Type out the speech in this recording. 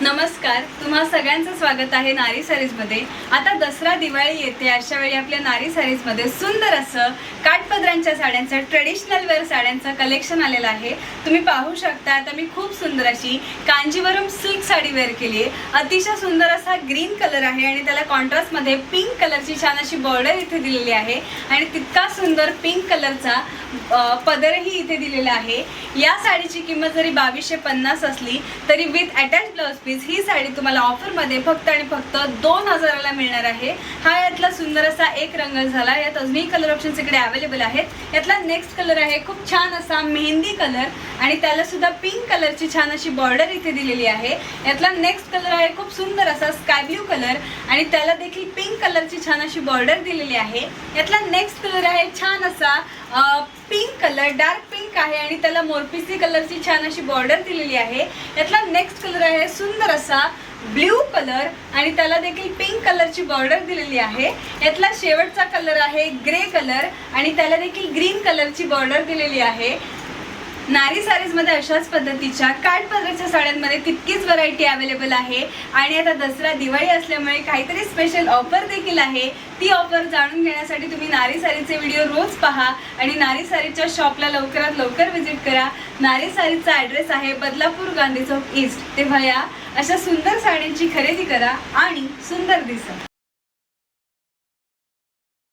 नमस्कार तुम्हा सगळ्यांचं स्वागत आहे नारी मध्ये आता दसरा दिवाळी येते अशा वेळी आपल्या नारी मध्ये सुंदर असं काठपदरांच्या साड्यांचं ट्रेडिशनल वेअर साड्यांचं कलेक्शन आलेलं आहे. तुम्ही पाहू शकता आता मी खूप सुंदर अशी कांजीवरम सिल्क साडी वेअर केली आहे. अतिशय सुंदर असा ग्रीन कलर आहे आणि त्याला कॉन्ट्रास्टमध्ये पिंक कलरची छान अशी बॉर्डर इथे दिलेली आहे. आणि तितका सुंदर पिंक कलरचा पदरही इथे दिलेला आहे. या साडीची किंमत जरी बावीसशे पन्नास असली तरी विथ अटॅच ब्लाउज पीस ही साडी तुम्हाला ऑफरमध्ये फक्त आणि फक्त दोन हजाराला मिळणार आहे. हा यातला सुंदर असा एक रंग झाला. यात अजूनही कलर ऑप्शन्स इकडे अवेलेबल आहेत. यातला नेक्स्ट कलर आहे. खूप छान असा मेहंदी कलर आणि त्याला सुद्धा पिंक कलरची छान अशी बॉर्डर इथे दिलेली आहे. यातला नेक्स्ट कलर आहे. खूप सुंदर असा स्काय ब्ल्यू कलर आणि त्याला देखील पिंक कलरची छान अशी बॉर्डर दिलेली आहे. यातला नेक्स्ट कलर आहे. छान असा पिंक कलर डार्क पिंक आहे आणि त्याला मोरपिसी कलरची छान अशी बॉर्डर दिलेली आहे. यातला नेक्स्ट कलर आहे सुंदर असा ब्ल्यू कलर आणि त्याला देखील पिंक कलरची बॉर्डर दिलेली आहे. यातला शेवटचा कलर आहे ग्रे कलर आणि त्याला देखील ग्रीन कलरची बॉर्डर दिलेली आहे. नारी सारीजमध्ये अशाच पद्धतीच्या काठपदराच्या साड्यांमध्ये तितकीच व्हरायटी अवेलेबल आहे. आणि आता दसरा दिवाळी असल्यामुळे काहीतरी स्पेशल ऑफर देखील आहे. ती ऑफर जाणून घेण्यासाठी तुम्ही नारी सारीचे व्हिडिओ रोज पहा आणि नारी सारीच्या शॉपला लवकरात लवकर व्हिजिट करा. नारी सारीचा ॲड्रेस आहे बदलापूर गांधी चौक ईस्ट तेव्हा या अशा सुंदर साड्यांची खरेदी करा आणि सुंदर दिसा.